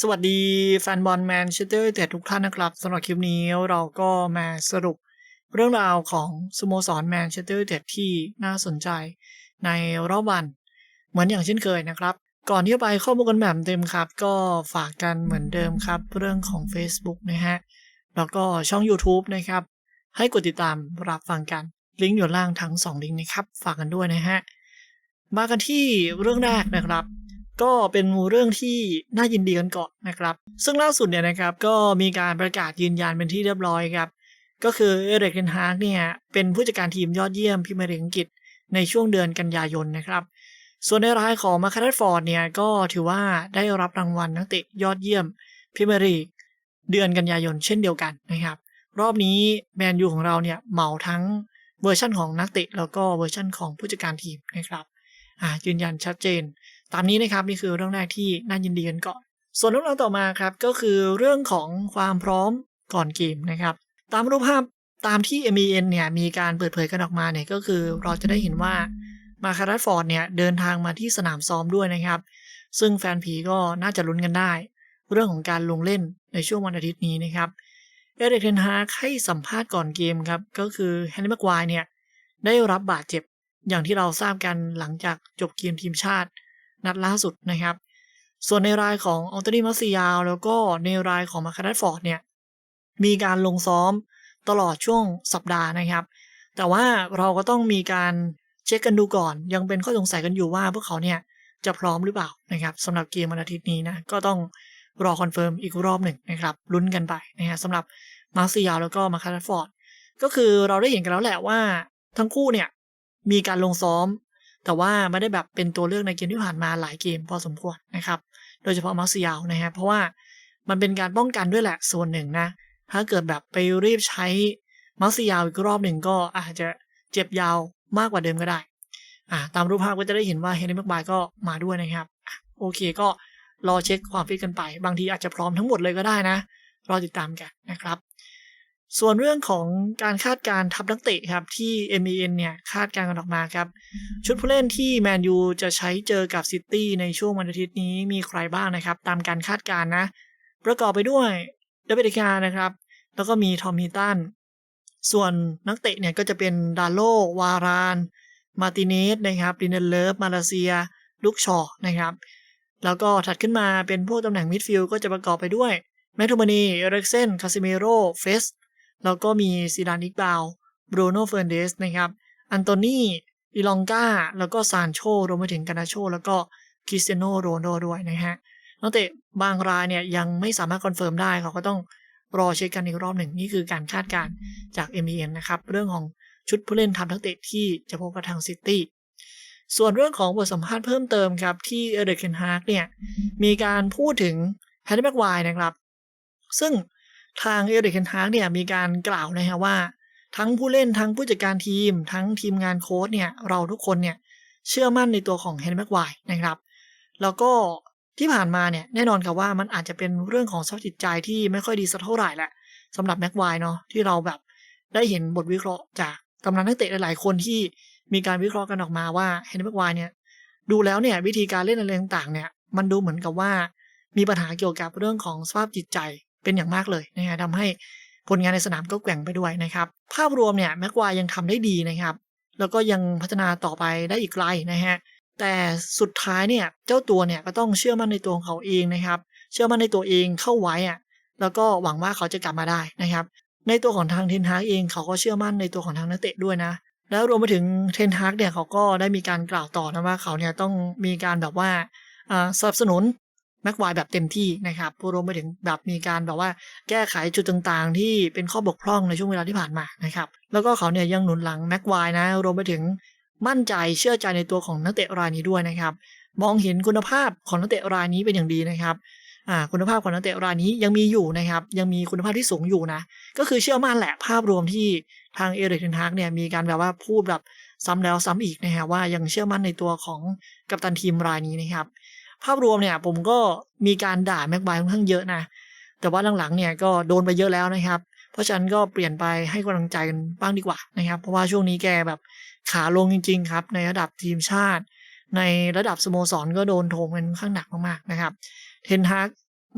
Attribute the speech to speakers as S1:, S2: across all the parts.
S1: สวัสดีแฟนบอลแมนเชสเตอร์แต่ทุกท่านนะครับสำหรับคลิปนี้เราก็มาสรุปเรื่องราวของสโมสรแมนเชสเตอร์เต็ที่น่าสนใจในรอบวัน เหมือนอย่างเช่นเคยนะครับ ก่อนที่จะไปข้อมูลกันแบบเต็มครับ ก็ฝากกันเหมือนเดิมครับ เรื่องของ Facebook นะฮะ แล้วก็ช่อง YouTube นะครับ ให้กดติดตามรับฟังกัน ลิงก์อยู่ล่างทั้ง 2 ลิงก์นะครับ ฝากกันด้วยนะฮะ มากันที่เรื่องแรกนะครับ ก็เป็นเรื่องที่น่ายินดีกันก่อนนะครับ ซึ่งล่าสุดเนี่ยนะครับก็มีการประกาศยืนยันเป็นที่เรียบร้อยครับ ก็คือเอเรกเทนฮากเนี่ยเป็นผู้จัดการทีมยอดเยี่ยมพรีเมียร์ลีกอังกฤษในช่วงเดือนกันยายนนะครับ ส่วนในรายของมาคาร์ฟอร์ดเนี่ยก็ถือว่าได้รับรางวัลนักเตะยอดเยี่ยมพรีเมียร์ลีกเดือนกันยายนเช่นเดียวกันนะครับ รอบนี้แมนยูของเราเนี่ยเหมาทั้งเวอร์ชั่นของนักเตะแล้วก็เวอร์ชั่นของผู้จัดการทีมนะครับอ่ายืนยันชัดเจน ตามนี้นะครับนี่คือเรื่องแรกที่น่ายินดีกันก่อน ส่วนเรื่องราวต่อมาครับก็คือเรื่องของความพร้อมก่อนเกมนะครับ ตามรูปภาพตามที่ MEN เนี่ยมีการเปิดเผยกันออกมาเนี่ยก็คือเราจะได้เห็นว่ามาคาร์ฟอร์ดเนี่ยเดินทางมาที่สนามซ้อมด้วยนะครับ ซึ่งแฟนผีก็น่าจะลุ้นกันได้ เรื่องของการลงเล่นในช่วงวันอาทิตย์นี้นะครับเอเดกเทนฮาให้สัมภาษณ์ก่อนเกมครับ ก็คือแฮนนี่แม็กควายเนี่ยได้รับบาดเจ็บอย่างที่เราทราบกันหลังจากจบเกมทีมชาติ นัดล่าสุดนะครับ ส่วนในรายของอองตนีมัสซิยาว แล้วก็ในรายของมาคาร์ฟอร์ดเนี่ยมีการลงซ้อมตลอดช่วงสัปดาห์นะครับ แต่ว่าเราก็ต้องมีการเช็คกันดูก่อน ยังเป็นข้อสงสัยกันอยู่ว่าพวกเขาเนี่ยจะพร้อมหรือเปล่านะครับสำหรับเกมวันอาทิตย์นี้นะก็ต้องรอคอนเฟิร์มอีกรอบหนึ่งนะครับลุ้นกันไปนะฮะสำหรับมาร์ซิยาแล้วก็มาคาร์ฟอร์ดก็คือเราได้เห็นกันแล้วแหละว่าทั้งคู่เนี่ยมีการลงซ้อม แต่ว่าไม่ได้แบบเป็นตัวเลือกในเกมที่ผ่านมาหลายเกมพอสมควรนะครับ โดยเฉพาะมาร์ซิยาวนะฮะเพราะว่ามันเป็นการป้องกันด้วยแหละส่วนหนึ่งนะ ถ้าเกิดแบบไปรีบใช้มาร์ซิยาวอีกรอบหนึ่งก็อาจจะเจ็บยาวมากกว่าเดิมก็ได้อ่าตามรูปภาพก็จะได้เห็นว่าเฮนรี่แม็กบายก็มาด้วยนะครับโอเคก็รอเช็คความฟิตกันไป บางทีอาจจะพร้อมทั้งหมดเลยก็ได้นะ รอติดตามกันนะครับ ส่วนเรื่องของการคาดการทับนักเตะครับที่ MEN เนี่ยคาดการกันออกมาครับ ชุดผู้เล่นที่แมนยูจะใช้เจอกับซิตี้ในช่วงวันอาทิตย์นี้มีใครบ้างนะครับ ตามการคาดการนะ ประกอบไปด้วยเดวิดกานะครับ แล้วก็มีทอมมิตันส่วนนักเตะเนี่ยก็จะเป็นดาโลวาราน มาติเนสนะครับดินเนเลฟมาเลเซียลูกชอนะครับ แล้วก็ถัดขึ้นมาเป็นพวกตำแหน่งมิดฟิลด์ก็จะประกอบไปด้วยแมทโทมานีเอริกเซนคาซิเมโรเฟส แล้วก็มีซีดานิกบาวบรูโน่เฟร์นเดสนะครับ อันโตนีอิลองกาแล้วก็ซานโชรวมไปถึงกานาโช แล้วก็คริสเตียโนโรนโดด้วยนะฮะนักเตะบางรายเนี่ยยังไม่สามารถคอนเฟิร์มได้เขาก็ต้องรอเช็คกันอีกรอบหนึ่ง นี่คือการคาดการณ์จาก m อ n นะครับ เรื่องของชุดผู้เล่นทำนักเตะที่จะพบกับทางซิตี้ส่วนเรื่องของบทสัมภาษณ์เพิ่มเติมครับ ที่เอเดรเคนฮาร์กเนี่ย มีการพูดถึงแฮนนี่แม็กไวนะครับ ซึ่ง ทางเอเดเคนฮาร์กเนี่ยมีการกล่าวนะฮะว่า ทั้งผู้เล่นทั้งผู้จัดการทีม ทั้งทีมงานโค้ชเนี่ยเราทุกคนเนี่ยเชื่อมั่นในตัวของแฮนนี่แม็กไวนะครับ แล้วก็ที่ผ่านมาเนี่ยแน่นอนครับว่ามันอาจจะเป็นเรื่องของสภาพจิตใจที่ไม่ค่อยดีสักเท่าไหร่แหละสำหรับแม็กไวเนาะที่เราแบบได้เห็นบทวิเคราะห์จากกำลังนักเตะหลายๆคนที่มีการวิเคราะห์กันออกมาว่าแฮนนี่แม็กไวเนี่ยดูแล้วเนี่ยวิธีการเล่นอะไรต่างๆเนี่ยมันดูเหมือนกับว่ามีปัญหาเกี่ยวกับเรื่องของสภาพจิตใจ เป็นอย่างมากเลยนะฮะทำให้ผลงานในสนามก็แกว่งไปด้วยนะครับ ภาพรวมเนี่ยแม็กไวยังทำได้ดีนะครับ แล้วก็ยังพัฒนาต่อไปได้อีกไกลนะฮะแต่สุดท้ายเนี่ยเจ้าตัวเนี่ยก็ต้องเชื่อมั่นในตัวของเขาเองนะครับ เชื่อมั่นในตัวเองเข้าไว้อะแล้วก็หวังว่าเขาจะกลับมาได้นะครับ ในตัวของทางเทนฮากเองเขาก็เชื่อมั่นในตัวของทางนักเตะด้วยนะ แล้วรวมไปถึงเทนฮากเนี่ยเขาก็ได้มีการกล่าวต่อนะว่าเขาเนี่ยต้องมีการแบบว่าสนับสนุน แม็กไวแบบเต็มที่นะครับรวมไปถึงแบบมีการแบบว่าแก้ไขจุดต่างๆ ที่เป็นข้อบกพร่องในช่วงเวลาที่ผ่านมานะครับแล้วก็เขาเนี่ยยังหนุนหลังแม็กไวนะรวมไปถึงมั่นใจเชื่อใจในตัวของนักเตะรายนี้ด้วยนะครับ มองเห็นคุณภาพของนักเตะรายนี้เป็นอย่างดีนะครับคุณภาพของนักเตะรายนี้ยังมีอยู่นะครับ ยังมีคุณภาพที่สูงอยู่นะ ก็คือเชื่อมั่นแหละภาพรวมที่ทางเอริกเทนฮากเนี่ยมีการแบบว่าพูดแบบซ้ำแล้วซ้ำอีกนะฮะว่ายังเชื่อมั่นในตัวของกัปตันทีมรายนี้นะครับ ภาพรวมเนี่ยผมก็มีการด่าแม็กไบค่อนข้างเยอะนะ แต่ว่าหลังๆเนี่ยก็โดนไปเยอะแล้วนะครับ เพราะฉะนั้นก็เปลี่ยนไปให้กำลังใจกันบ้างดีกว่านะครับ เพราะว่าช่วงนี้แกแบบขาลงจริง ๆ ครับ ในระดับทีมชาติ ในระดับสโมสรก็โดนโถมกันข้างหนักมากๆนะครับ เทนฮาก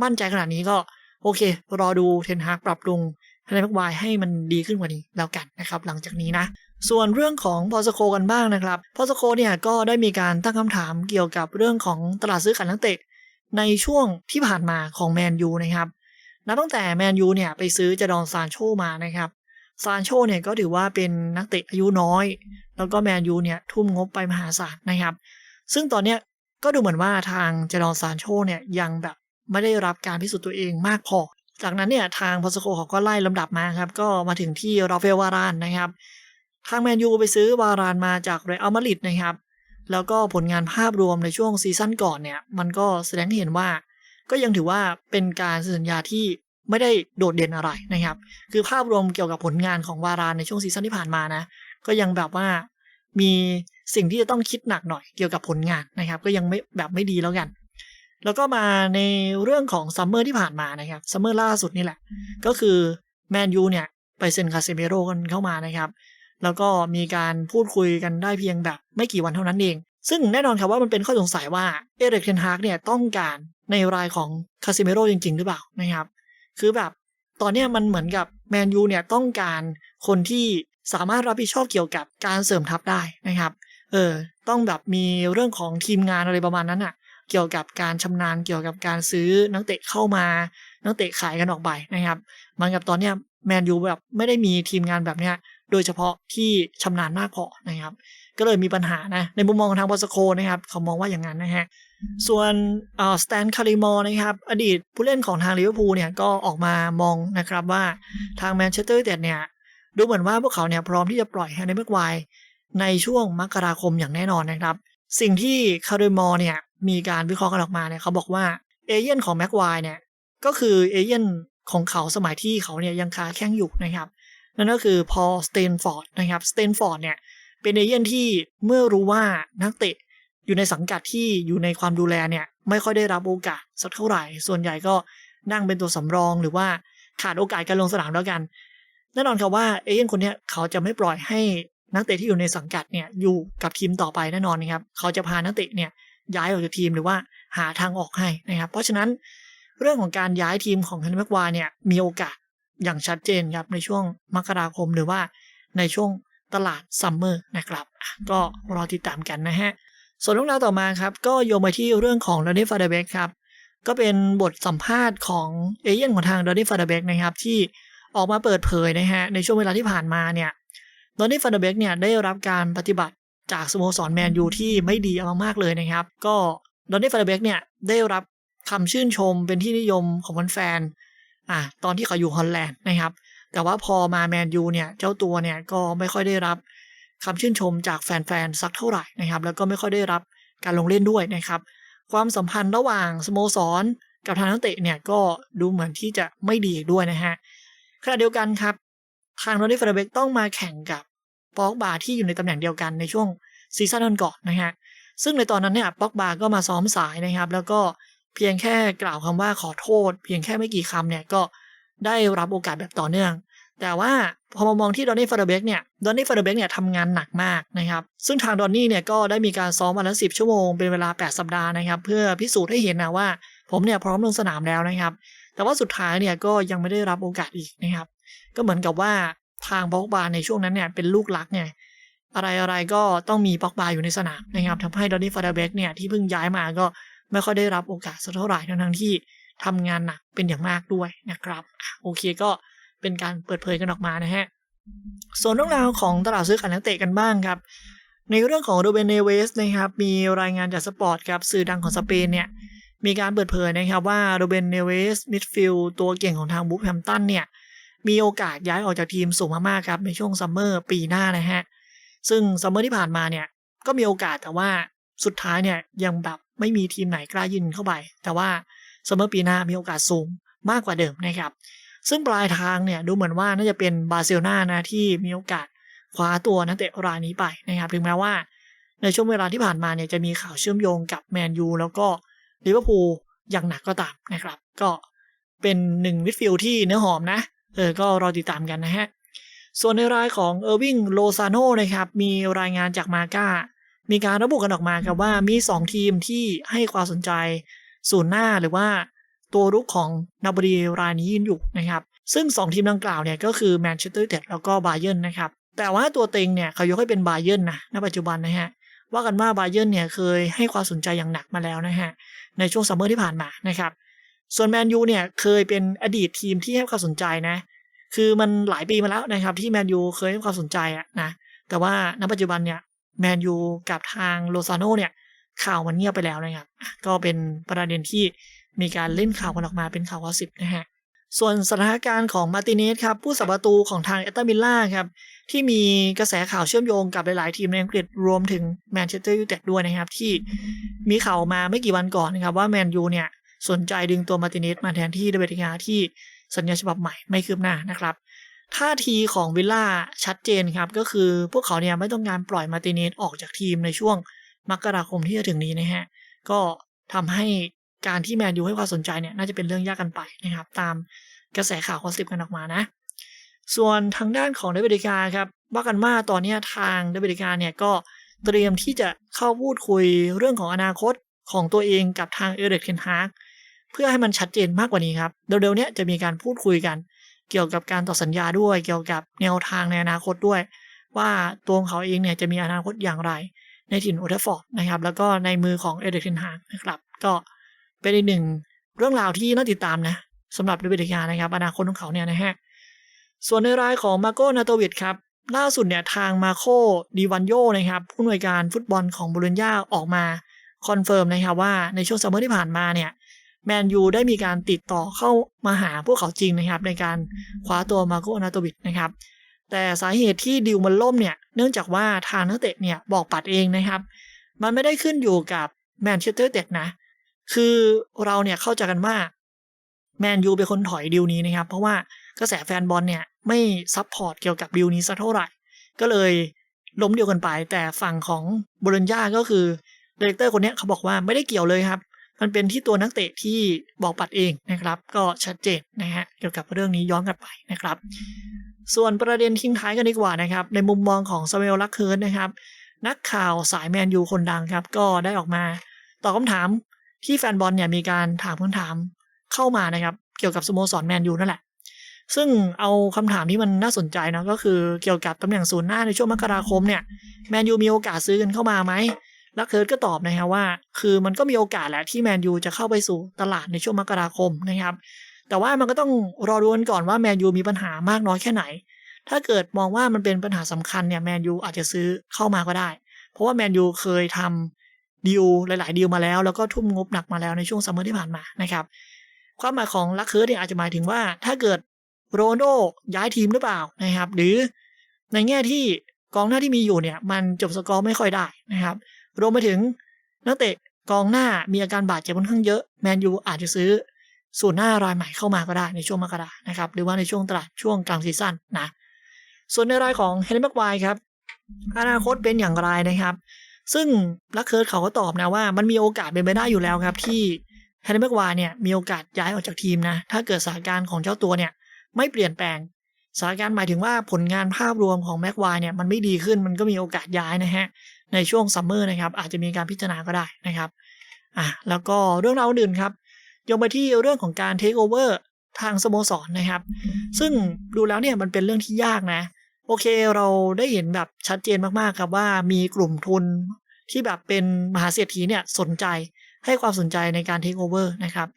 S1: มั่นใจขนาดนี้ก็โอเค รอดูเทนฮากปรับปรุงให้แม็กควายให้มันดีขึ้นกว่านี้แล้วกันนะครับ หลังจากนี้นะ ส่วนเรื่องของพอสโคกันบ้างนะครับพอสโคเนี่ยก็ได้มีการตั้งคำถามเกี่ยวกับเรื่องของตลาดซื้อขายนักเตะในช่วงที่ผ่านมาของแมนยูนะครับนับตั้งแต่แมนยูเนี่ยไปซื้อจดอนซานโชมานะครับซานโชเนี่ยก็ถือว่าเป็นนักเตะอายุน้อย แล้วก็แมนยูเนี่ยทุ่มงบไปมหาศาลนะครับ ซึ่งตอนเนี้ยก็ดูเหมือนว่าทางจดอนซานโชเนี่ยยังแบบไม่ได้รับการพิสูจน์ตัวเองมากพอ จากนั้นเนี่ยทางพอสโคเขาก็ไล่ลำดับมาครับ ก็มาถึงที่ราเอลวารานนะครับ ทางแมนยูไปซื้อวารานมาจากเรอัลมาดริดนะครับ แล้วก็ผลงานภาพรวมในช่วงซีซั่นก่อนเนี่ย มันก็แสดงให้เห็นว่า ก็ยังถือว่าเป็นการสัญญาที่ไม่ได้โดดเด่นอะไรนะครับ คือภาพรวมเกี่ยวกับผลงานของวารานในช่วงซีซั่นที่ผ่านมานะ ก็ยังแบบว่ามีสิ่งที่จะต้องคิดหนักหน่อยเกี่ยวกับผลงานนะครับ ก็ยังไม่แบบไม่ดีแล้วกัน แล้วก็มาในเรื่องของซัมเมอร์ที่ผ่านมานะครับซัมเมอร์ล่าสุดนี่แหละ ก็คือแมนยูเนี่ยไปเซ็นคาเซเมโรกันเข้ามานะครับ แล้วก็มีการพูดคุยกันได้เพียงแบบไม่กี่วันเท่านั้นเอง ซึ่งแน่นอนครับว่ามันเป็นข้อสงสัยว่าเอเรกเทนฮากเนี่ยต้องการในรายของคาซิเมโรจริง ๆ หรือเปล่านะครับ คือแบบตอนนี้มันเหมือนกับแมนยูเนี่ยต้องการคนที่สามารถรับผิดชอบเกี่ยวกับการเสริมทัพได้นะครับ เออ ต้องแบบมีเรื่องของทีมงานอะไรประมาณนั้นอะเกี่ยวกับการชำนาญเกี่ยวกับการซื้อนักเตะเข้ามา นักเตะขายกันออกไปนะครับ มันกับตอนเนี้ยแมนยูแบบไม่ได้มีทีมงานแบบเนี้ย โดยเฉพาะที่ชำนาญมากพอนะครับ ก็เลยมีปัญหานะ ในมุมมองของทางบอสโคนะครับ เขามองว่าอย่างนั้นนะฮะ ส่วนสแตนคาริมอร์นะครับ อดีตผู้เล่นของทางลิเวอร์พูลเนี่ยก็ออกมามองนะครับว่าทางแมนเชสเตอร์ยูไนเต็ดเนี่ย ดูเหมือนว่าพวกเขาเนี่ยพร้อมที่จะปล่อยแฮนด์แม็กไวในช่วงมกราคมอย่างแน่นอนนะครับ สิ่งที่คาริมอร์เนี่ยมีการวิเคราะห์กันออกมาเนี่ยเขาบอกว่าเอเย่นของแม็กไวเนี่ยก็คือเอเย่นของเขาสมัยที่เขาเนี่ยยังคาแข้งอยู่นะครับ นั่นก็คือพอสเตนฟอร์ดนะครับสเตนฟอร์ดเนี่ยเป็นเอเย่นที่เมื่อรู้ว่านักเตะอยู่ในสังกัดที่อยู่ในความดูแลเนี่ยไม่ค่อยได้รับโอกาสสักเท่าไหร่ ส่วนใหญ่ก็นั่งเป็นตัวสำรองหรือว่าขาดโอกาสการลงสนามแล้วกันแน่นอนครับว่าเอเย่นคนนี้เขาจะไม่ปล่อยให้นักเตะที่อยู่ในสังกัดเนี่ยอยู่กับทีมต่อไปแน่นอนนะครับเขาจะพานักเตะเนี่ยย้ายออกจากทีมหรือว่าหาทางออกให้นะครับเพราะฉะนั้นเรื่องของการย้ายทีมของฮันแม็กวาเนี่ยมีโอกาส อย่างชัดเจนครับในช่วงมกราคมหรือว่าในช่วงตลาดซัมเมอร์นะครับ ก็รอติดตามกันนะฮะ ส่วนเรื่องราวต่อมาครับ ก็โยงไปที่เรื่องของดอนนี่ฟาเดเบกครับ ก็เป็นบทสัมภาษณ์ของเอเย่นของทางดอนนี่ฟาเดเบกนะครับ ที่ออกมาเปิดเผยนะฮะ ในช่วงเวลาที่ผ่านมาเนี่ยดอนนี่ฟาเดเบกเนี่ยได้รับการปฏิบัติจากสโมสรแมนยูที่ไม่ดีเอามากๆเลยนะครับ ก็ดอนนี่ฟาเดเบกเนี่ยได้รับคำชื่นชมเป็นที่นิยมของแฟน อะตอนที่เขาอยู่ฮอลแลนด์นะครับ แต่ว่าพอมาแมนยูเนี่ยเจ้าตัวเนี่ยก็ไม่ค่อยได้รับคำชื่นชมจากแฟนๆสักเท่าไหร่นะครับ แล้วก็ไม่ค่อยได้รับการลงเล่นด้วยนะครับ ความสัมพันธ์ระหว่างสโมสรกับทางนักเตะเนี่ยก็ดูเหมือนที่จะไม่ดีด้วยนะฮะขณะเดียวกันครับ ทางโรนี่ฟาเบกต้องมาแข่งกับปอกบาที่อยู่ในตำแหน่งเดียวกันในช่วงซีซั่นก่อนนะฮะซึ่งในตอนนั้นเนี่ยปอกบาก็มาซ้อมสายนะครับ แล้วก็ เพียงแค่กล่าวคำว่าขอโทษ เพียงแค่ไม่กี่คำเนี่ยก็ได้รับโอกาสแบบต่อเนื่อง แต่ว่าพอมามองที่ดอนนี่ฟาเบกเนี่ยดอนนี่ฟาเบกเนี่ยทำงานหนักมากนะครับ ซึ่งทางดอนนี่เนี่ยก็ได้มีการซ้อมวันละสิบชั่วโมงเป็นเวลา 8 สัปดาห์นะครับ เพื่อพิสูจน์ให้เห็นนะว่า ผมเนี่ยพร้อมลงสนามแล้วนะครับ แต่ว่าสุดท้ายเนี่ยก็ยังไม่ได้รับโอกาสอีกนะครับ ก็เหมือนกับว่าทางบ็อกบาในช่วงนั้นเนี่ยเป็นลูกรักเนี่ยอะไรอะไรก็ต้องมีบ็อกบาอยู่ในสนามนะครับทำให้ดอนนี่ฟาเบกเนี่ยที่เพิ่งย้ายมาก็ ไม่ค่อยได้รับโอกาสสักเท่าไหร่ทั้งที่ทำงานหนักเป็นอย่างมากด้วยนะครับ โอเคก็เป็นการเปิดเผยกันออกมานะฮะ ส่วนเรื่องราวของตลาดซื้อขายนักเตะกันบ้างครับ ในเรื่องของโรเบนเนเวสนะครับ มีรายงานจากสปอร์ตครับสื่อดังของสเปนเนี่ยมีการเปิดเผยนะครับว่าโรเบนเนเวสมิดฟิลด์ตัวเก่งของทางบูฟแฮมตันเนี่ยมีโอกาสย้ายออกจากทีมสูงมากๆครับในช่วงซัมเมอร์ปีหน้านะฮะซึ่งซัมเมอร์ที่ผ่านมาเนี่ยก็มีโอกาสแต่ว่าสุดท้ายเนี่ยยังแบบ ไม่มีทีมไหนกล้ายินเข้าไป แต่ว่าซัมเมอร์ปีหน้ามีโอกาสสูงมากกว่าเดิมนะครับ ซึ่งปลายทางเนี่ยดูเหมือนว่าน่าจะเป็นบาร์เซโลนานะที่มีโอกาสคว้าตัวนักเตะรายนี้ไปนะครับถึงแม้ว่า ในช่วงเวลาที่ผ่านมาเนี่ยจะมีข่าวเชื่อมโยงกับแมนยูแล้วก็ลิเวอร์พูลอย่างหนักก็ตามนะครับ ก็เป็นหนึ่งมิดฟิลด์ที่เนื้อหอมนะเออก็รอติดตามกันนะฮะส่วนในรายของเออร์วิงโลซาโนนะครับมีรายงานจากมาก้า มีการระบุกันออกมาครับว่ามี 2 ทีมที่ให้ความสนใจศูนย์หน้าหรือว่าตัวรุกของนาบรีรายนี้ยืนอยู่นะครับ ซึ่ง 2 ทีมดังกล่าวเนี่ยก็คือแมนเชสเตอร์ยูไนเต็ดแล้วก็บาเยิร์นนะครับ แต่ว่าตัวเต็งเนี่ยเขายกให้เป็นบาเยิร์นนะณปัจจุบันนะฮะว่ากันว่าบาเยิร์นเนี่ยเคยให้ความสนใจอย่างหนักมาแล้วนะฮะในช่วงซัมเมอร์ที่ผ่านมานะครับ ส่วนแมนยูเนี่ยเคยเป็นอดีตทีมที่ให้ความสนใจนะ คือมันหลายปีมาแล้วนะครับที่แมนยูเคยให้ความสนใจอะนะแต่ว่าณปัจจุบันเนี่ย แมนยูกับทางโลซาโนเนี่ยข่าวมันเงียบไปแล้วนะครับ ก็เป็นประเด็นที่มีการเล่นข่าวกันออกมาเป็นข่าวกอสิบนะฮะ ส่วนสถานการณ์ของมาติเนสครับ ผู้สับประตูของทางเอตตามิลล่าครับ ที่มีกระแสข่าวเชื่อมโยงกับหลาย ๆ ทีมในอังกฤษรวมถึงแมนเชสเตอร์ยูไนเต็ดด้วยนะครับ ที่มีข่าวมาไม่กี่วันก่อนนะครับ ว่าแมนยูเนี่ยสนใจดึงตัวมาติเนสมาแทนที่เดเบติกาที่สัญญาฉบับใหม่ไม่คืบหน้านะครับ ท่าทีของวิลล่าชัดเจนครับ ก็คือพวกเขาเนี่ยไม่ต้องการปล่อยมาติเนสออกจากทีมในช่วงมกราคมที่จะถึงนี้นะฮะ ก็ทำให้การที่แมนยูให้ความสนใจเนี่ยน่าจะเป็นเรื่องยากกันไปนะครับ ตามกระแสข่าวคอสิบกันออกมานะ ส่วนทางด้านของเดวิดกาครับว่ากันว่าตอนนี้ทางเดวิดกาเนี่ยก็เตรียมที่จะเข้าพูดคุยเรื่องของอนาคตของตัวเองกับทางเอเดรกเทนฮาร์กเพื่อให้มันชัดเจนมากกว่านี้ครับ เร็วๆเนี้ยจะมีการพูดคุยกัน เกี่ยวกับการต่อสัญญาด้วย เกี่ยวกับแนวทางในอนาคตด้วย ว่าตัวของเขาเองเนี่ยจะมีอนาคตอย่างไร ในถิ่นโอเทฟอร์ดนะครับ แล้วก็ในมือของเอเดรกเทนฮากนะครับ ก็เป็นอีกหนึ่งเรื่องราวที่น่าติดตามนะสำหรับเดวิดกานะครับ อนาคตของเขาเนี่ยนะฮะส่วนในรายของมาโกนาโตวิดครับล่าสุดเนี่ยทางมาโคดีวันโยนะครับผู้อำนวยการฟุตบอลของบูรุญญาออกมาคอนเฟิร์มนะครับว่าในช่วงซัมเมอร์ที่ผ่านมาเนี่ย แมนยูได้มีการติดต่อเข้ามาหาพวกเขาจริงนะครับ ในการคว้าตัวมาโกนาโตวิดนะครับแต่สาเหตุที่ดิวมันล่มเนี่ยเนื่องจากว่าทางนักเตะเนี่ยบอกปัดเองนะครับ มันไม่ได้ขึ้นอยู่กับแมนเชสเตอร์เต็ดนะ คือเราเนี่ยเข้าใจกันว่าแมนยูเป็นคนถอยดิวนี้นะครับ เพราะว่ากระแสแฟนบอลเนี่ยไม่ซับพอร์ตเกี่ยวกับดิวนี้สักเท่าไหร่ ก็เลยล้มเดียวกันไป แต่ฝั่งของบูรัญญาก็คือดีเลกเตอร์คนเนี้ยเขาบอกว่าไม่ได้เกี่ยวเลยครับ มันเป็นที่ตัวนักเตะที่บอกปัดเองนะครับ ก็ชัดเจนนะฮะเกี่ยวกับเรื่องนี้ย้อนกลับไปนะครับ ส่วนประเด็นทิ้งท้ายกันดีกว่านะครับ ในมุมมองของสเวลลักเคิร์นนะครับ นักข่าวสายแมนยูคนดังครับ ก็ได้ออกมาตอบคำถามที่แฟนบอลเนี่ยมีการถามคำถามเข้ามานะครับ เกี่ยวกับสโมสรแมนยูนั่นแหละซึ่งเอาคำถามที่มันน่าสนใจนะก็คือเกี่ยวกับตำแหน่งศูนย์หน้าในช่วงมกราคมเนี่ยแมนยูมีโอกาสซื้อกันเข้ามาไหม ลักเคิร์ดก็ตอบนะครับว่า คือมันก็มีโอกาสแหละที่แมนยูจะเข้าไปสู่ตลาดในช่วงมกราคมนะครับ แต่ว่ามันก็ต้องรอดูกันก่อนว่าแมนยูมีปัญหามากน้อยแค่ไหน ถ้าเกิดมองว่ามันเป็นปัญหาสำคัญเนี่ยแมนยูอาจจะซื้อเข้ามาก็ได้ เพราะว่าแมนยูเคยทำดีลหลาย ๆ ดีลมาแล้ว แล้วก็ทุ่มงบหนักมาแล้วในช่วงซัมเมอร์ที่ผ่านมานะครับ ความหมายของลักเคิร์ดเนี่ยอาจจะหมายถึงว่า ถ้าเกิดโรนลโดย้ายทีมหรือเปล่านะครับ หรือในแง่ที่กองหน้าที่มีอยู่เนี่ย มันจบสกอร์ไม่ค่อยได้นะครับ รวมไปถึงนักเตะกองหน้ามีอาการบาดเจ็บค่อนข้างเยอะแมนยูอาจจะซื้อส่วนหน้ารายใหม่เข้ามาก็ได้ในช่วงมกรานะครับ หรือว่าในช่วงตลาดช่วงกลางซีซั่นนะ ส่วนในรายของเฮนรี่แม็กไวครับ อนาคตเป็นอย่างไรนะครับ ซึ่งลักเคิร์ดเขาก็ตอบนะว่ามันมีโอกาสเป็นไปได้อยู่แล้วครับ ที่เฮนรี่แม็กไวเนี่ยมีโอกาสย้ายออกจากทีมนะ ถ้าเกิดสถานการณ์ของเจ้าตัวเนี่ยไม่เปลี่ยนแปลงสถานการณ์หมายถึงว่าผลงานภาพรวมของแม็กไวเนี่ยมันไม่ดีขึ้นมันก็มีโอกาสย้ายนะฮะ ในช่วงซัมเมอร์นะครับอาจจะมีการพิจารณาก็ได้นะครับอะแล้วก็เรื่องราวอื่นครับยกไปที่เรื่องของการเทคโอเวอร์ทางสโมสรนนะครับ ซึ่งดูแล้วเนี่ยมันเป็นเรื่องที่ยากนะ โอเคเราได้เห็นแบบชัดเจนมากๆครับว่ามีกลุ่มทุนที่แบบเป็นมหาเศรษฐีเนี่ยสนใจให้ความสนใจในการเทคโอเวอร์นะครับ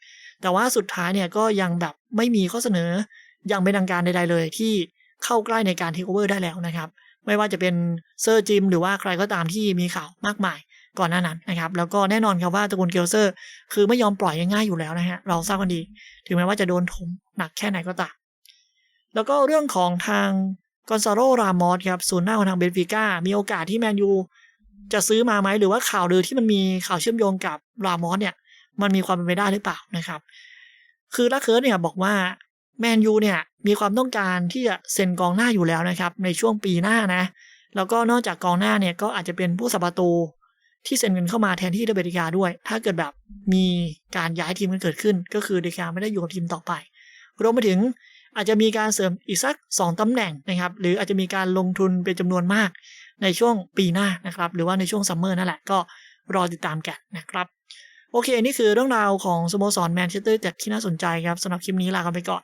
S1: แต่ว่าสุดท้ายเนี่ยก็ยังแบบไม่มีข้อเสนอย่างเป็นทางการใดๆเลยที่เข้าใกล้ในการเทคโอเวอร์ได้แล้วนะครับ ไม่ว่าจะเป็นเซอร์จิมหรือว่าใครก็ตามที่มีข่าวมากมายก่อนหน้านั้นนะครับ แล้วก็แน่นอนครับว่าตระกูลเกลเซอร์ คือไม่ยอมปล่อยง่ายๆอยู่แล้วนะฮะเราทราบกันดี ถึงแม้ว่าจะโดนถมหนักแค่ไหนก็ตามแล้วก็เรื่องของทางกอนซาโรรามอสครับศูนย์หน้าของทางเบนฟิก้ามีโอกาสที่แมนยูจะซื้อมาไหมหรือว่าข่าวลือที่มันมีข่าวเชื่อมโยงกับรามอสเนี่ย มันมีความเป็นไปได้หรือเปล่านะครับ คือลักเคิร์เนี่ยบอกว่า แมนยูเนี่ยมีความต้องการที่จะเซ็นกองหน้าอยู่แล้วนะครับในช่วงปีหน้านะ แล้วก็นอกจากกองหน้าเนี่ยก็อาจจะเป็นผู้สับประตูที่เซ็นเงินเข้ามาแทนที่เดเบติกาด้วย ถ้าเกิดแบบมีการย้ายทีมกันเกิดขึ้น ก็คือเดกาไม่ได้อยู่กับทีมต่อไปรวมไปถึงอาจจะมีการเสริมอีกสัก 2ตำแหน่งนะครับ หรืออาจจะมีการลงทุนเป็นจำนวนมากในช่วงปีหน้านะครับ หรือว่าในช่วงซัมเมอร์นั่นแหละก็รอติดตามกันนะครับ โอเค นี่คือเรื่องราวของสโมสรแมนเชสเตอร์ยูไนเต็ดที่น่าสนใจครับสำหรับคลิปนี้ลากันไปก่อน